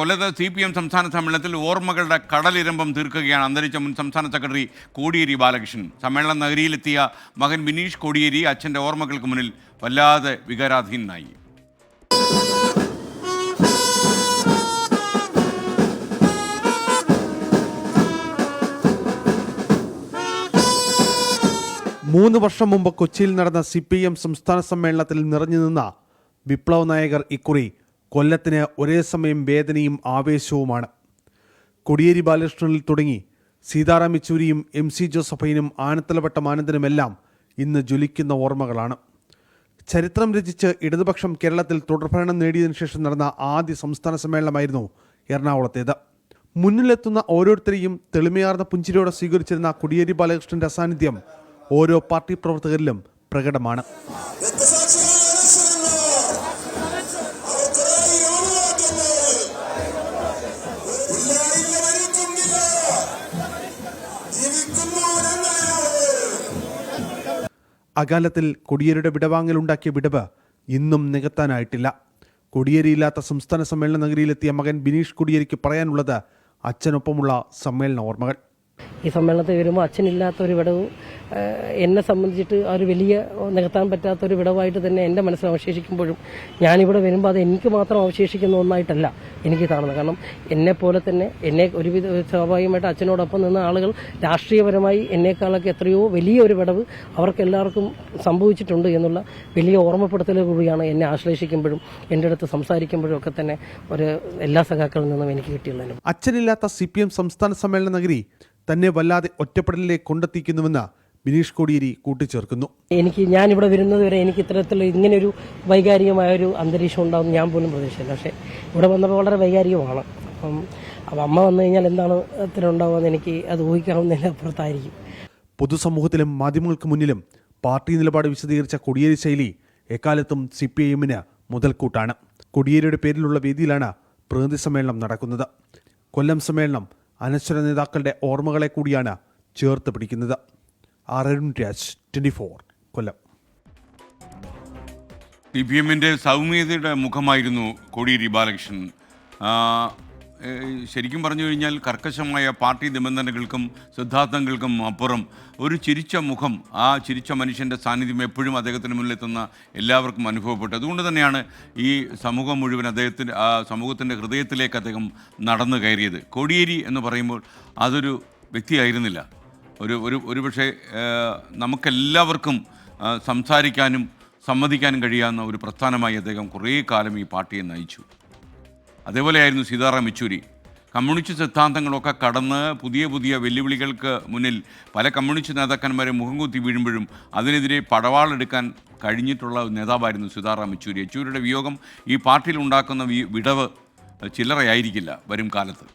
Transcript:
കൊല്ലത്ത് C P M സംസ്ഥാന സമ്മേളനത്തിൽ ഓർമ്മകളുടെ കടലിരമ്പം തീർക്കുകയാണ്. അന്തരിച്ച മുൻ സംസ്ഥാന സെക്രട്ടറി കോടിയേരി ബാലകൃഷ്ണൻ. സമ്മേളന നഗരിയിലെത്തിയ മകൻ ബിനീഷ് കോടിയേരി അച്ഛന്റെ ഓർമ്മകൾക്ക് മുന്നിൽ വല്ലാതെ വികാരാധീനായി മൂന്ന് വർഷം മുമ്പ് കൊച്ചിയിൽ നടന്ന സി പി എം സംസ്ഥാന സമ്മേളനത്തിൽ നിറഞ്ഞു നിന്ന വിപ്ലവ നായകർ ഇക്കുറി കൊല്ലത്തിന് ഒരേ സമയം വേദനയും ആവേശവുമാണ്. കൊടിയേരി ബാലകൃഷ്ണനിൽ തുടങ്ങി സീതാറാം യെച്ചൂരിയും എം സി ജോസഫൈനും ആനത്തലവട്ടം ആനന്ദനുമെല്ലാം ഇന്ന് ജ്വലിക്കുന്ന ഓർമ്മകളാണ്. ചരിത്രം രചിച്ച് ഇടതുപക്ഷം കേരളത്തിൽ തുടർഭരണം നേടിയതിനു ശേഷം നടന്ന ആദ്യ സംസ്ഥാന സമ്മേളനമായിരുന്നു എറണാകുളത്തേത്. മുന്നിലെത്തുന്ന ഓരോരുത്തരെയും തെളിമയാർന്ന പുഞ്ചിരിയോടെ സ്വീകരിച്ചിരുന്ന കൊടിയേരി ബാലകൃഷ്ണന്റെ അസാന്നിധ്യം ഓരോ പാർട്ടി പ്രവർത്തകരിലും പ്രകടമാണ്. അകാലത്തിൽ കൊടിയേരിയുടെ വിടവാങ്ങലുണ്ടാക്കിയ വിടവ് ഇന്നും നികത്താനായിട്ടില്ല. കൊടിയേരിയില്ലാത്ത സംസ്ഥാന സമ്മേളന നഗരിയിലെത്തിയ മകൻ ബിനീഷ് കൊടിയേരിക്ക് പറയാനുള്ളത് അച്ഛനൊപ്പമുള്ള സമ്മേളന ഓർമ്മകൾ. ഈ സമ്മേളനത്തിൽ വരുമ്പോൾ അച്ഛനില്ലാത്ത ഒരു വിടവ് എന്നെ സംബന്ധിച്ചിട്ട് ഒരു വലിയ നികത്താൻ പറ്റാത്ത ഒരു വിടവായിട്ട് തന്നെ എന്റെ മനസ്സിൽ അവശേഷിക്കുമ്പോഴും ഞാനിവിടെ വരുമ്പോൾ അത് എനിക്ക് മാത്രം അവശേഷിക്കുന്ന ഒന്നായിട്ടല്ല. എനിക്ക് കാണുന്നത്. കാരണം എന്നെ പോലെ തന്നെ എന്നെ ഒരുവിധ സ്വാഭാവികമായിട്ട് അച്ഛനോടൊപ്പം നിന്ന ആളുകൾ രാഷ്ട്രീയപരമായി എന്നെക്കാളൊക്കെ എത്രയോ വലിയ ഒരു വിടവ് അവർക്ക് എല്ലാവർക്കും സംഭവിച്ചിട്ടുണ്ട് എന്നുള്ള വലിയ ഓർമ്മപ്പെടുത്തൽ കൂടിയാണ് എന്നെ ആശ്ലേഷിക്കുമ്പോഴും എന്റെ അടുത്ത് സംസാരിക്കുമ്പോഴും ഒക്കെ തന്നെ ഒരു എല്ലാ സഖാക്കളിൽ നിന്നും എനിക്ക് കിട്ടിയുള്ള അനുഭവം. അച്ഛനില്ലാത്ത സി സംസ്ഥാന സമ്മേളന നഗരി തന്നെ വല്ലാതെ ഒറ്റപ്പെടലിലേക്ക് കൊണ്ടെത്തിക്കുന്നുവെന്ന് ബിനീഷ് കോടിയേരി കൂട്ടിച്ചേർക്കുന്നു. എനിക്ക് ഞാൻ ഇവിടെ വരുന്നത് വരെ എനിക്ക് ഇത്തരത്തിലുള്ള ഇങ്ങനെ ഒരു വൈകാരികമായ ഒരു അന്തരീക്ഷം ഉണ്ടാവും ഞാൻ പോലും പ്രതീക്ഷിച്ചില്ല. പക്ഷേ ഇവിടെ വന്നപ്പോൾ വളരെ വൈകാരികമാണ്. അപ്പം അപ്പം അമ്മ വന്നു കഴിഞ്ഞാൽ എന്താണ് ഇത്ര ഉണ്ടാവുമെന്ന് എനിക്ക് അത് ഊഹിക്കാവുന്നതിന് അപ്പുറത്തായിരിക്കും. പൊതുസമൂഹത്തിലും മാധ്യമങ്ങൾക്ക് മുന്നിലും പാർട്ടി നിലപാട് വിശദീകരിച്ച കൊടിയേരി ശൈലി എക്കാലത്തും സി പി ഐ എമ്മിന് മുതൽക്കൂട്ടാണ്. കൊടിയേരിയുടെ പേരിലുള്ള വേദിയിലാണ് പ്രതിനിധി സമ്മേളനം നടക്കുന്നത്. കൊല്ലം സമ്മേളനം അനശ്വര നേതാക്കളുടെ ഓർമ്മകളെ കൂടിയാണ് ചേർത്ത് പിടിക്കുന്നത്. R Arun Raj twenty four Kollam. C P എമ്മിന്റെ സൗമ്യതയുടെ മുഖമായിരുന്നു കോടിയേരി ബാലകൃഷ്ണൻ. ശരിക്കും പറഞ്ഞു കഴിഞ്ഞാൽ കർക്കശമായ പാർട്ടി നിബന്ധനകൾക്കും സിദ്ധാന്തങ്ങൾക്കും അപ്പുറം ഒരു ചിരിച്ച മുഖം ആ ചിരിച്ച മനുഷ്യന്റെ സാന്നിധ്യം എപ്പോഴും അദ്ദേഹത്തിന് മുന്നിലെത്തുന്ന എല്ലാവർക്കും അനുഭവപ്പെട്ടു. അതുകൊണ്ട് തന്നെയാണ് ഈ സമൂഹം മുഴുവൻ അദ്ദേഹത്തിന്റെ ആ സമൂഹത്തിന്റെ ഹൃദയത്തിലേക്ക് അദ്ദേഹം നടന്നു കയറിയത്. കോടിയേരി എന്ന് പറയുമ്പോൾ അതൊരു വ്യക്തിയായിരുന്നില്ല. ഒരു ഒരു ഒരുപക്ഷെ പക്ഷേ നമുക്കെല്ലാവർക്കും സംസാരിക്കാനും സമ്മതിക്കാനും കഴിയാവുന്ന ഒരു പ്രസ്ഥാനമായി അദ്ദേഹം കുറേ കാലം ഈ പാർട്ടിയെ നയിച്ചു. അതേപോലെയായിരുന്നു സീതാറാം യെച്ചൂരി. കമ്മ്യൂണിസ്റ്റ് സിദ്ധാന്തങ്ങളൊക്കെ കടന്ന് പുതിയ പുതിയ വെല്ലുവിളികൾക്ക് മുന്നിൽ പല കമ്മ്യൂണിസ്റ്റ് നേതാക്കന്മാരെ മുഖം കുത്തി വീഴുമ്പോഴും അതിനെതിരെ പടവാളെടുക്കാൻ കഴിഞ്ഞിട്ടുള്ള നേതാവായിരുന്നു സീതാറാം യെച്ചൂരി. യെച്ചൂരിയുടെ വിയോഗം ഈ പാർട്ടിയിൽ ഉണ്ടാക്കുന്ന വിടവ് ചില്ലറയായിരിക്കില്ല വരും കാലത്ത്.